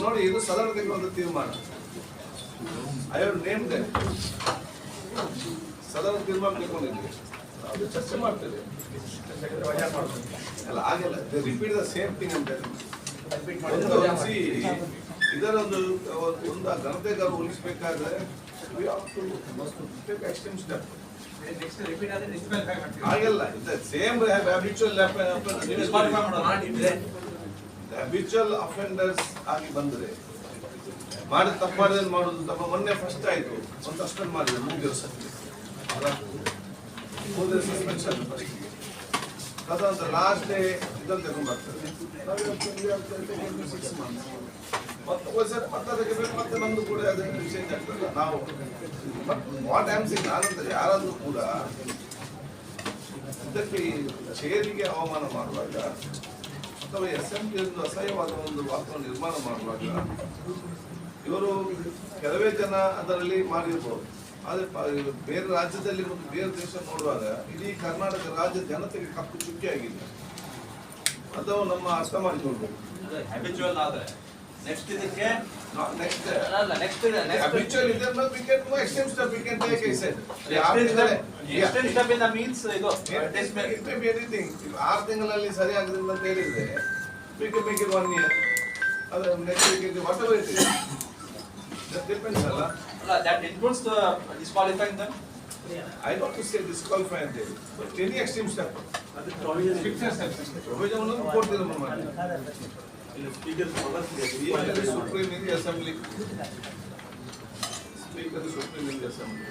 Speaker 1: ನೋಡಿ ಇದು ಸದನ ಒಂದು ತೀರ್ಮಾನ. ಐ ಹ್ಯಾವ್ ನೇಮ್ ದಟ್ ಸದನ ತೀರ್ಮಾನ ತೆಗೆದುಕೊಂಡಿದ್ವಿ ಅದು ಚರ್ಚೆ ಮಾಡ್ತೇವೆ ಅಲ್ಲ ಆಗಿಲ್ಲ ರಿಪೀಟ್ ದ ಸೇಮ್ ಥಿಂಗ್ ಅಂತ ಇದರೊಂದು ಒಂದು ಘನತೆ ಗೌರವ ಉಳಿಸಬೇಕಾದ್ರೆ ಹಾಗೆಲ್ಲ ಸೇಮ್ ಹ್ಯಾಬಿಚುವಲ್. ಹ್ಯಾಬಿಚುವಲ್ ಅಫೆಂಡರ್ಸ್ ಆಗಿ ಬಂದ್ರೆ ಮಾಡಿದ ತಪ್ಪಾದ್ರೆ ಮಾಡೋದು? ತಪ್ಪ ಮೊನ್ನೆ ಫಸ್ಟ್ ಆಯ್ತು. ಒಂದು ಅಷ್ಟೊಂದು ಮಾಡಿದೆ ಮೂರು ದಿವಸ. ಮೂರು ಸಸ್ಪೆನ್ಷನ್ ಸಸ್ಪೆನ್ಷನ್ ಅದಂತ ಲಾಸ್ಟ್ ಡೇ ಇದನ್ನು ತಗೊಂಡ್ಬರ್ತದೆ ಸಿಕ್ಸ್ ಮಂತ್ಸ್ ಮತ್ತೆ ಒಂದ್ಸರಿ ಮತ್ತೆ ಅದಕ್ಕೆ ಬೇಕು, ಮತ್ತೆ ನಮ್ದು ಕೂಡ ಅದಕ್ಕೆ ಚೇಂಜ್ ಆಗ್ತದೆ. ನಾವು ವಾಟ್ ಆಮ್ ಸಿಂಗ್ ನಾನಂತ ಯಾರಾದರೂ ಕೂಡ ಇದಕ್ಕೆ ಚೇರಿಗೆ ಅವಮಾನ ಮಾಡುವಾಗ ಅಥವಾ ಎಸ್ ಎಂ ಪಿ ಒಂದು ಅಸಹ್ಯವಾದ ಒಂದು ವಾತಾವರಣ ನಿರ್ಮಾಣ ಮಾಡುವಾಗ ಇವರು ಕೆಲವೇ ಜನ ಅದರಲ್ಲಿ ಮಾಡಿರ್ಬೋದು. ಆದರೆ ಬೇರೆ ರಾಜ್ಯದಲ್ಲಿ ಮತ್ತು ಬೇರೆ ದೇಶ ನೋಡುವಾಗ ಇಡೀ ಕರ್ನಾಟಕ ರಾಜ್ಯ ಜನತೆಗೆ ಕಪ್ಪು ಚುಕ್ಕಿ ಆಗಿದೆ. ಅದು ನಮ್ಮ ಅರ್ಥ ಮಾಡಿಕೊಳ್ಬೇಕು.
Speaker 4: ನೆಕ್ಸ್ಟ್ ಇದಕ್ಕೆ
Speaker 1: ನೆಕ್ಸ್ಟ್ ಇದೆ
Speaker 4: step means
Speaker 1: It may- it may be anything. ಈಗ ಆರು ತಿಂಗಳಲ್ಲಿ ಸರಿ ಆಗಲಿಲ್ಲ ಅಂತ ಹೇಳಿದ್ರೆ we can ಒನ್ ಇಯರ್ ಅದು next it whatever it depends ಅಲ್ಲ.
Speaker 4: That includes the disqualifying them?
Speaker 1: I don't say disqualify ಅಂತ ಹೇಳಿ but any extreme step
Speaker 2: fixer section
Speaker 1: provision ಕೊಡ್ತೀರ ಮಾಡಿ ಈಗಲೇ supreme in assembly speaker supreme in assembly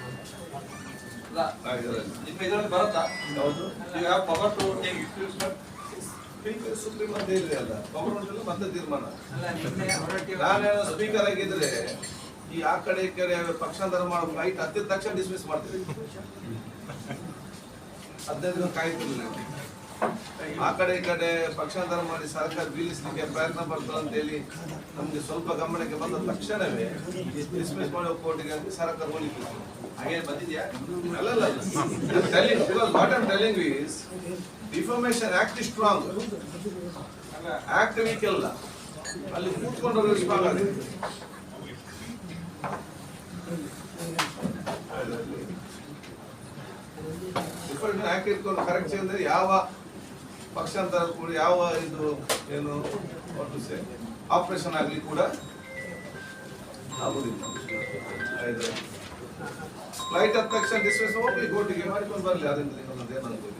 Speaker 4: ಅಲ್ಲ
Speaker 1: ಇದರಲ್ಲಿ
Speaker 4: ನಿಮ್ಮ ಇದರಲ್ಲಿ ಬರುತ್ತಾ?
Speaker 1: ಯಾವುದು
Speaker 4: you have power to take excusement
Speaker 1: speaker supreme ಅಂತ ಇದೆ ಅಲ್ಲ ಪವರ್ ಉಂಟಲ್ಲ ಮತ್ತೆ ತೀರ್ಮಾನ.
Speaker 2: ಅಲ್ಲ ನಿನ್ನೆ ಹೊರಟಿರುವ
Speaker 1: ನಾನೇನೋ ಸ್ಪೀಕರ್ ಆಗಿದ್ರೆ ಈ ಆ ಕಡೆ ಈ ಕಡೆ ಪಕ್ಷಾಂತರ ಮಾಡೋ ಫ್ಲೈಟ್ ಹತ್ತಿದ ತಕ್ಷಣ ಡಿಸ್ಮಿಸ್ ಮಾಡ್ತೀವಿ. ಹದಿನೈದು ದಿನ ಕಾಯ್ತಿರ್ಲಿಲ್ಲ. ಆ ಕಡೆ ಈ ಕಡೆ ಪಕ್ಷಾಂತರ ಮಾಡಿ ಸರ್ಕಾರ ಬೀಳಿಸ್ಲಿಕ್ಕೆ ಪ್ರಯತ್ನ ಬರ್ತದೆ ಅಂತ ಹೇಳಿ ನಮ್ಗೆ ಸ್ವಲ್ಪ ಗಮನಕ್ಕೆ ಬಂದ ತಕ್ಷಣವೇ ಡಿಸ್ಮಿಸ್ ಮಾಡೋ ಕೋರ್ಟಿಗೆ ಅಂತ ಸರ್ಕಾರ ಹೋಗ್ಲಿಕ್ಕೆ
Speaker 4: ಹಾಗೆ ಬಂದಿದ್ಯಾ?
Speaker 1: Is act strong act weak ಅಲ್ಲ. ಅಲ್ಲಿ ಕೂತ್ಕೊಂಡು ಸ್ಟ್ರಾಂಗ್ ಆಗಿದೆ ಆಕ್ಟ್ ಇಟ್ಕೊಂಡು ಕರೆಕ್ಟ್ ಅಂದರೆ ಯಾವ ಪಕ್ಷಾಂತರ ಕೂಡ ಯಾವ ಇದು ಏನು ಆಪರೇಷನ್ ಆಗಲಿ ಕೂಡ ಆಗುದಿಲ್ಲ. ಫ್ಲೈಟ್ ಹತ್ತ ತಕ್ಷಣ ಡಿಸ್ಮಿಸ್ ಹೋಗ್ಲಿ, ಕೋರ್ಟಿಗೆ ಮಾಡ್ಕೊಂಡು ಬರಲಿ. ಅದರಿಂದ ಇನ್ನೊಂದು ಏನಂತೀವಿ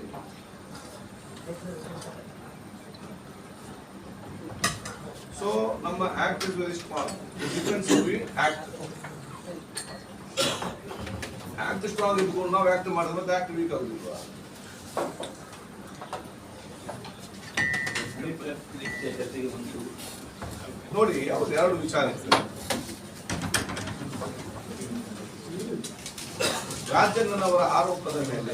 Speaker 1: ಸೊ ನಮ್ಮ act is very small defence act act strong ಇಟ್ಕೊಂಡು ನಾವು ಆಕ್ಟ್ ಮಾಡಿದ್ರೆ ಮತ್ತೆ ಆಕ್ಟ್ ವೀಕ್ ಆಗುದಿಲ್ವಾ ನೋಡಿ, ಅವ್ರು ಎರಡು ವಿಚಾರ ಇರ್ತದೆ ರಾಜಣ್ಣನವರ ಆರೋಪದ ಮೇಲೆ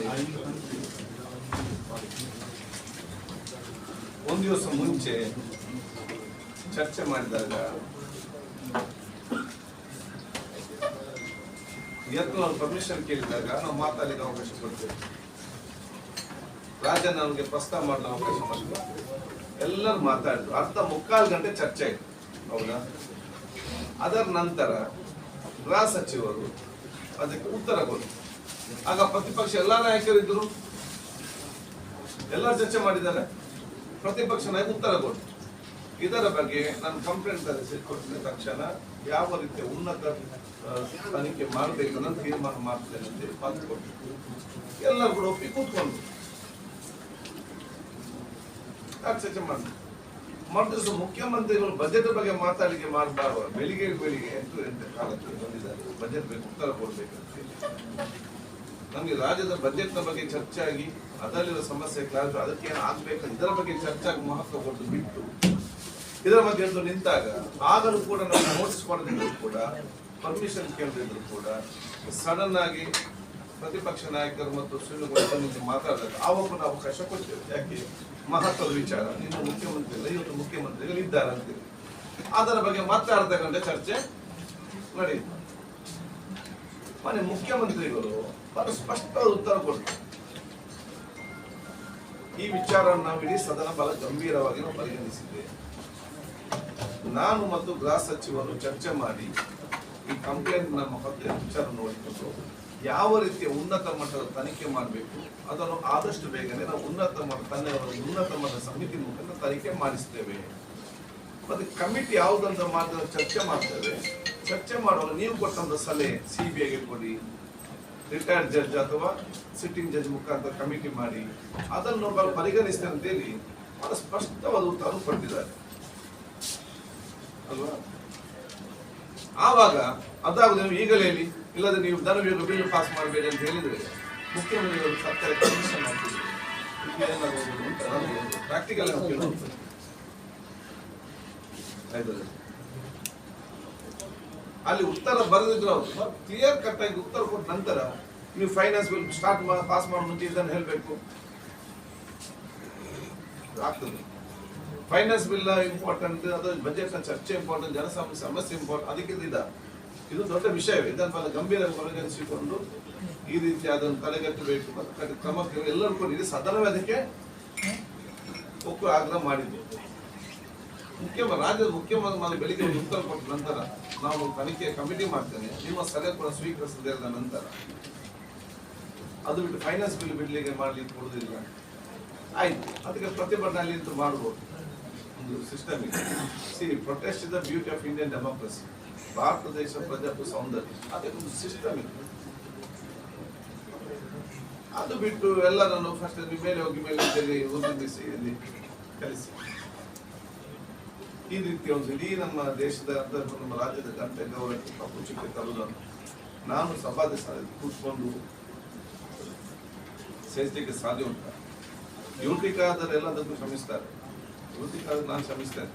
Speaker 1: ಒಂದು ದಿವಸ ಮುಂಚೆ ಚರ್ಚೆ ಮಾಡಿದಾಗ ಎತ್ತು ಪರ್ಮಿಷನ್ ಕೇಳಿದಾಗ ನಾವು ಮಾತಾಡಲಿಕ್ಕೆ ಅವಕಾಶ ಕೊಡ್ತೇವೆ. ರಾಜನ ನನಗೆ ಪ್ರಸ್ತಾವ ಮಾಡಲು ಅವಕಾಶ ಮಾಡಿದ್ರು ಎಲ್ಲರೂ ಮಾತಾಡಿದ್ರು. ಅರ್ಧ ಮುಕ್ಕಾಲು ಗಂಟೆ ಚರ್ಚೆ ಆಯ್ತು. ಹೌದಾ? ಅದರ ನಂತರ ಗೃಹ ಸಚಿವರು ಅದಕ್ಕೆ ಉತ್ತರ ಕೊಟ್ಟರು ಆಗ ಪ್ರತಿಪಕ್ಷ ಎಲ್ಲ ನಾಯಕರಿದ್ದರು ಎಲ್ಲ ಚರ್ಚೆ ಮಾಡಿದ್ದಾರೆ. ಪ್ರತಿಪಕ್ಷ ನಾಯಕ ಉತ್ತರ ಕೊಟ್ಟರು ಇದರ ಬಗ್ಗೆ ನಾನು ಕಂಪ್ಲೇಂಟ್ ಕೊಟ್ಟಿದ ತಕ್ಷಣ ಯಾವ ರೀತಿಯ ಉನ್ನತ ತನಿಖೆ ಮಾಡಬೇಕು ಅನ್ನೋ ತೀರ್ಮಾನ ಮಾಡ್ತೇನೆ ಅಂತ ಹೇಳಿ ಪತ್ರ ಕೊಟ್ಟರು ಎಲ್ಲರೂ ಕೂಡ ಒಪ್ಪಿ ಕೂತ್ಕೊಂಡು ಚರ್ಚೆ ಮಾಡಿ ಮರುದಿವಸ ಮುಖ್ಯಮಂತ್ರಿಗಳು ಬಜೆಟ್ ಬಗ್ಗೆ ಮಾತಾಡಿಕೆ ಮಾಡಬಾರ್ದು ಬೆಳಿಗ್ಗೆ ಬೆಳಿಗ್ಗೆ ಎಂಟು ಎಂಟು ಕಾಲಕ್ಕೆ ಬಂದಿದ್ದಾರೆ. ಬಜೆಟ್ ಬಗ್ಗೆ ಉತ್ತರ ಕೊಡಬೇಕಂತ ನಮಗೆ ರಾಜ್ಯದ ಬಜೆಟ್ನ ಬಗ್ಗೆ ಚರ್ಚೆ ಆಗಿ ಅದರಲ್ಲಿರೋ ಸಮಸ್ಯೆ ಕ್ಲಾರಿಫೈ ಅದಕ್ಕೆ ಏನು ಆಗ್ಬೇಕು? ಇದರ ಬಗ್ಗೆ ಚರ್ಚೆ ಆಗಿ ಮಹತ್ವ ಕೊಟ್ಟು ಬಿಟ್ಟು ಇದರ ಬಗ್ಗೆ ಎಂದು ನಿಂತಾಗ ಆಗಲೂ ಕೂಡ ನಾವು ನೋಟಿಸ್ ಮಾಡದಿದ್ರು ಕೂಡ ಪರ್ಮಿಷನ್ ಕೇಳದಿದ್ರು ಕೂಡ ಸಡನ್ ಆಗಿ ಪ್ರತಿಪಕ್ಷ ನಾಯಕರು ಮತ್ತು ಶ್ರೀನುಗಳು ನಿಂತು ಮಾತಾಡಿದಾಗ ಆವಾಗ ಕೂಡ ಅವಕಾಶ ಕೊಡ್ತೇವೆ. ಯಾಕೆ? ಮಹತ್ವದ ವಿಚಾರ. ನಿಮ್ಮ ಮುಖ್ಯಮಂತ್ರಿಗಳು ಇವತ್ತು ಮುಖ್ಯಮಂತ್ರಿಗಳು ಇದ್ದಾರೆ ಅಂತೇಳಿ ಅದರ ಬಗ್ಗೆ ಗಂಟೆ ಚರ್ಚೆ ನಡೆಯಿತು. ಮನೆ ಮುಖ್ಯಮಂತ್ರಿಗಳು ಬಹಳ ಸ್ಪಷ್ಟ ಉತ್ತರ ಕೊಡ್ತಾರೆ. ಈ ವಿಚಾರವನ್ನು ನಾವು ಇಡೀ ಸದನ ಬಹಳ ಗಂಭೀರವಾಗಿ ನಾವು ಪರಿಗಣಿಸಿದ್ದೇವೆ. ನಾನು ಮತ್ತು ಗೃಹ ಸಚಿವರು ಚರ್ಚೆ ಮಾಡಿ ಈ ಕಂಪ್ಲೇಂಟ್ ನಮ್ಮ ವಿಚಾರ ನೋಡಿಕೊಂಡು ಯಾವ ರೀತಿಯ ಉನ್ನತ ಮಟ್ಟದ ತನಿಖೆ ಮಾಡಬೇಕು, ಅದನ್ನು ಆದಷ್ಟು ಬೇಗನೆ ನಾವು ಉನ್ನತ ಮಟ್ಟ ತನ್ನ ಉನ್ನತ ಮಟ್ಟದ ಸಮಿತಿ ಮುಖಾಂತರ ತನಿಖೆ ಮಾಡಿಸ್ತೇವೆ. ಮತ್ತೆ ಕಮಿಟಿ ಯಾವುದಂತ ಮಾತ್ರ ಚರ್ಚೆ ಮಾಡ್ತೇವೆ. ಚರ್ಚೆ ಮಾಡುವಾಗ ನೀವು ಕೊಟ್ಟಂತ ಸಲಹೆ ಸಿ ಬಿ ಐಗೆ ಕೊಡಿ ರಿಟೈರ್ಡ್ ಜಡ್ಜ್ ಅಥವಾ ಸಿಟ್ಟಿಂಗ್ ಜಡ್ಜ್ ಮುಖಾಂತರ ಕಮಿಟಿ ಮಾಡಿ, ಅದನ್ನು ಪರಿಗಣಿಸ್ತೇನೆ ಅಂತೇಳಿ ಬಹಳ ಸ್ಪಷ್ಟವಾದ ಉತ್ತರ ಕೊಟ್ಟಿದ್ದಾರೆ. ಅಲ್ವಾ? ಆವಾಗ ಅದಾಗುದು ನೀವು ಈಗಲೇ ಹೇಳಿ ಇಲ್ಲದ ನೀವು ಧನವಿಯೋಗ ಬಿಲ್ ಪಾಸ್ ಮಾಡಬೇಡಿ ಅಂತ ಹೇಳಿದ್ರೆ ಮುಖ್ಯಮಂತ್ರಿಗಳು ಸರ್ಕಾರ ಕಮಿಷನ್ ಪ್ರಾಕ್ಟಿಕಲ್ ಅಲ್ಲಿ ಉತ್ತರ ಬರೆದಿದ್ರು ಅವರು. ಕ್ಲಿಯರ್ ಕಟ್ ಆಗಿ ಉತ್ತರ ಕೊಟ್ಟ ನಂತರ ನೀವು ಫೈನಾನ್ಸ್ ಬಿಲ್ ಸ್ಟಾರ್ಟ್ ಪಾಸ್ ಮಾಡೋ ಇದನ್ನು ಹೇಳಬೇಕು. ಆಗ್ತದೆ. ಫೈನಾನ್ಸ್ ಬಿಲ್ ಇಂಪಾರ್ಟೆಂಟ್ ಅದು ಬಜೆಟ್ನ ಚರ್ಚೆ ಇಂಪಾರ್ಟೆಂಟ್ ಜನ ಸಮಸ್ಯೆ ಇಂಪಾರ್ಟೆಂಟ್ ಅದಕ್ಕೆ ಇದ ಇದು ದೊಡ್ಡ ವಿಷಯವೇ. ಇದನ್ನು ಬಹಳ ಗಂಭೀರ ಪರಿಗಣಿಸಿಕೊಂಡು ಈ ರೀತಿ ಅದನ್ನು ತಡೆಗಟ್ಟಬೇಕು ಮತ್ತು ಕ್ರಮಕ್ಕೆ ಎಲ್ಲರೂ ಕೂಡ ಇದು ಸದನವೇ ಅದಕ್ಕೆ ಒಕ್ಕು ಆಗ್ರಹ ಮಾಡಿದ್ದು. ಮುಖ್ಯ ರಾಜ್ಯದ ಮುಖ್ಯಮಂತ್ರಿ ಬೆಳಿಗ್ಗೆ ಉತ್ತರ ಕೊಟ್ಟ ನಂತರ ನಾವು ತನಿಖೆ ಕಮಿಟಿ ಮಾಡ್ತೇನೆ. ನಿಮ್ಮ ಸಲಹೆ ಕೂಡ ಸ್ವೀಕರಿಸದೇ ನಂತರ. ಅದು ಬಿಟ್ಟು ಫೈನಾನ್ಸ್ ಬಿಲ್ ಬಿಡ್ಲಿಕ್ಕೆ ಮಾಡಲಿಕ್ಕೆ ಕೊಡುದಿಲ್ಲ ಆಯ್ತು. ಅದಕ್ಕೆ ಪ್ರತಿಭಟನೆ ಅಲ್ಲಿ ಮಾಡ್ಬೋದು. ಒಂದು ಸಿಸ್ಟಮ್ ಇದೆ. See protest the beauty of Indian democracy Bharat ದೇಶ ಪ್ರಜಾಪ್ರಭು ಸೌಂದರ್ಯ. ಅದಕ್ಕೊಂದು ಸಿಸ್ಟಮ್ ಇದೆ. ಅದು ಬಿಟ್ಟು ಎಲ್ಲರನ್ನು ಫಸ್ಟ್ ಮೇಲೆ ಹೋಗಿ ಮೇಲೆ ಅಲ್ಲಿ ಹೊಂದಿಸಿ ಅಲ್ಲಿ ಕಲಿಸಿ. ಈ ರೀತಿಯ ಒಂದು ಇಡೀ ನಮ್ಮ ದೇಶದ ಅರ್ಧ ನಮ್ಮ ರಾಜ್ಯದ ಗಂಟೆ ಗೌರವಕ್ಕೆ ಕಪ್ಪು ಚುಕ್ಕೆ ತರುವುದನ್ನು ನಾನು ಸಭಾದ ಕೂತ್ಕೊಂಡು ಸೇರಿಸಲಿಕ್ಕೆ ಸಾಧ್ಯ ಉಂಟು. ಯುವತಿಕಾದರೆ ಎಲ್ಲದಕ್ಕೂ ಶ್ರಮಿಸ್ತಾರೆ. ಯುವತಿಕಾದ್ರೆ ನಾನು ಶ್ರಮಿಸ್ತೇನೆ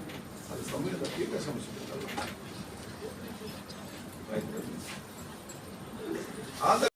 Speaker 1: ಅದು ಸಂವಿಧಾನ ಪೀಠ ಶ್ರಮಿಸಬೇಕು ಆದ